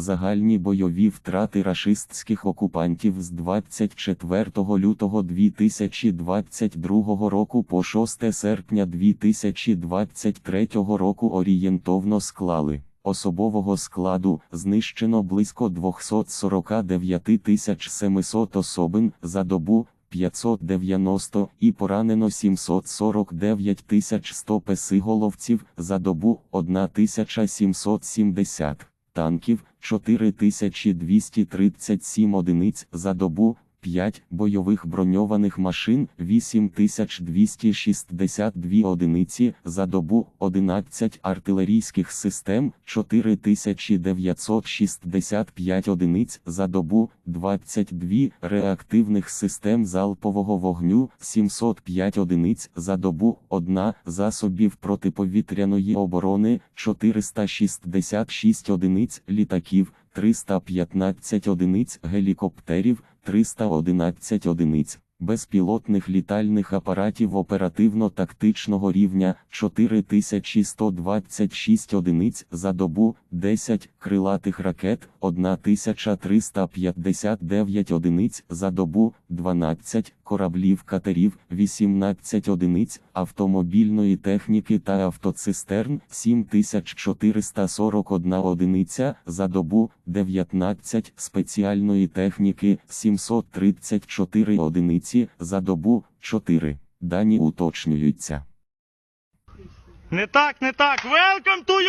Загальні бойові втрати рашистських окупантів з 24 лютого 2022 року по 6 серпня 2023 року орієнтовно склали. Особового складу знищено близько 249 700 особин за добу 590 і поранено 749 100 песиголовців за добу 1770 танків 4237 одиниць за добу, 5 бойових броньованих машин 8262 одиниці за добу, 11 артилерійських систем 4965 одиниць за добу, 22 реактивних систем залпового вогню 705 одиниць за добу, 1 засобів протиповітряної оборони 466 одиниць літаків, 315 одиниць гелікоптерів, 311 одиниць безпілотних літальних апаратів оперативно-тактичного рівня 4126 одиниць за добу, 10 крилатих ракет, 1359 одиниць за добу, 12 кораблів катерів, 18 одиниць автомобільної техніки та автоцистерн, 7441 одиниця за добу, 19 спеціальної техніки, 734 одиниці за добу, 4. Дані уточнюються. Не так, не так. Welcome to